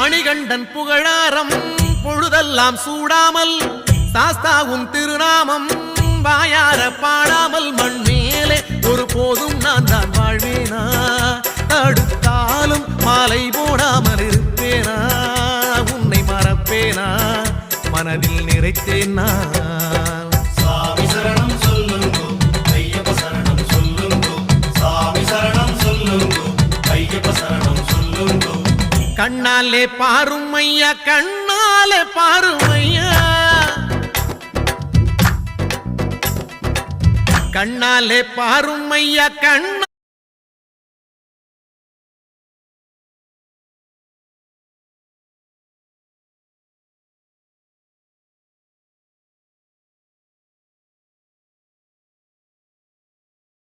மணிகண்டன் புகழாரம் பொழுதெல்லாம் சூடாமல் சாஸ்தாவும் திருநாமம் வாயார பாடாமல் மண் மேலே ஒரு போதும் நான் தான் வாழ்வேனா? தடுத்தாலும் மாலை போடாமல் இருப்பேனா? உன்னை மறப்பேனா? மனதில் நிறைத்தேனா கண்ணாலே பாருமையா கண்ணாலே பாருமையா. கண்ணாலே பாருமையா கண்ணா